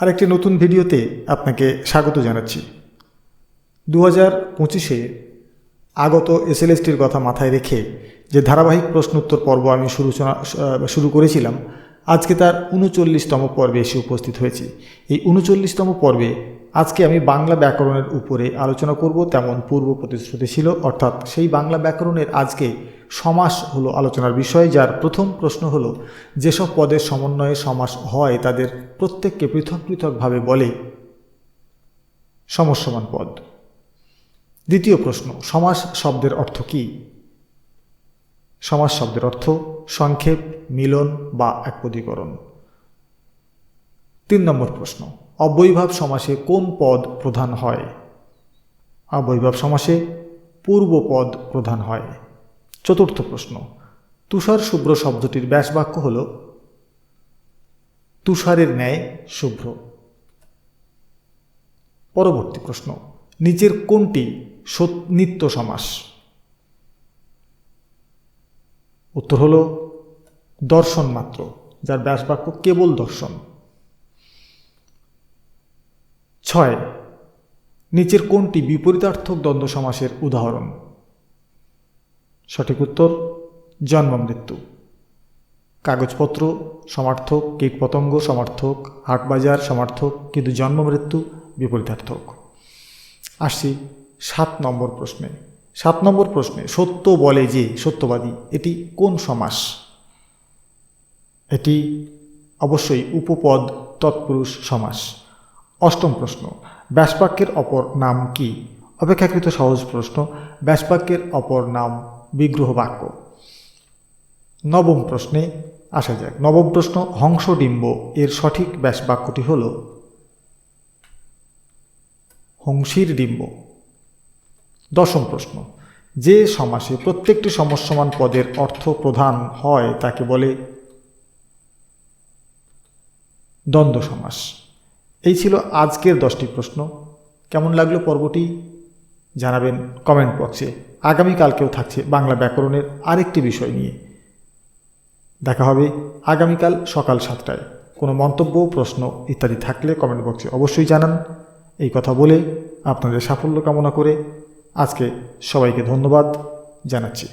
আরেকটি নতুন ভিডিওতে আপনাকে স্বাগত জানাচ্ছি। দু হাজার পঁচিশে আগত এসএলএসটির কথা মাথায় রেখে যে ধারাবাহিক প্রশ্নোত্তর পর্ব আমি শুরু শুরু করেছিলাম, আজকে তার উনচল্লিশতম পর্বে এসে উপস্থিত হয়েছি। এই উনচল্লিশতম পর্বে আজকে আমি বাংলা ব্যাকরণের উপরে আলোচনা করব, তেমন পূর্ব প্রতিশ্রুতি ছিল, অর্থাৎ সেই বাংলা ব্যাকরণের আজকে সমাস হলো আলোচনার বিষয়, যার প্রথম প্রশ্ন হলো, যেসব পদের সমন্বয়ে সমাস হয় তাদের প্রত্যেককে পৃথক পৃথকভাবে বলে সমস্যমান পদ। দ্বিতীয় প্রশ্ন, সমাস শব্দের অর্থ কী? সমাস শব্দের অর্থ সংক্ষেপ, মিলন বা একপদীকরণ। তিন নম্বর প্রশ্ন, অবৈভাব সমাসে কোন পদ প্রধান হয়? অবৈভাব সমাসে পূর্ব পদ প্রধান হয়। চতুর্থ প্রশ্ন, তুষার শুভ্র শব্দটির ব্যাসবাক্য হল, তুষারের ন্যায় শুভ্র। পরবর্তী প্রশ্ন, নিচের কোনটি নিত্য সমাস? উত্তর হল, দর্শন মাত্র, যার ব্যাসবাক্য কেবল দর্শন। ছয়, নিচের কোনটি বিপরীতার্থক দ্বন্দ্ব সমাসের উদাহরণ? সঠিক উত্তর, জন্ম মৃত্যু। কাগজপত্র, সমার্থক কীটপতঙ্গ সমার্থক হাটবাজার সমার্থক, কিন্তু জন্ম মৃত্যু বিপরীতার্থক। আসছি সাত নম্বর প্রশ্নে। সাত নম্বর প্রশ্নে, সত্য বলে যে, সত্যবাদী, এটি কোন সমাস? এটি অবশ্যই উপপদ তৎপুরুষ সমাস। অষ্টম প্রশ্ন, ব্যাসবাক্যের অপর নাম কি? অপেক্ষাকৃত সহজ প্রশ্ন, ব্যাসবাক্যের অপর নাম বিগ্রহ বাক্য নবম প্রশ্নে আসা যাক। নবম প্রশ্ন, হংসডিম্ব এর সঠিক ব্যাসবাক্যটি হল হংসীর ডিম্ব দশম প্রশ্ন, যে সমাসে প্রত্যেকটি সমস্যমান পদের অর্থ প্রধান হয় তাকে বলে দ্বন্দ্ব সমাস। এই ছিল আজকের দশটি প্রশ্ন। কেমন লাগল পর্বটি? জানাবেন কমেন্ট বক্সে আগামীকালকেও থাকছে বাংলা ব্যাকরণের আরেকটি বিষয় নিয়ে। দেখা হবে আগামীকাল সকাল সাতটায়। কোনো মন্তব্য, প্রশ্ন ইত্যাদি থাকলে কমেন্ট বক্সে অবশ্যই জানান। এই কথা বলে আপনাদের সাফল্য কামনা করে আজকে সবাইকে ধন্যবাদ জানাচ্ছি।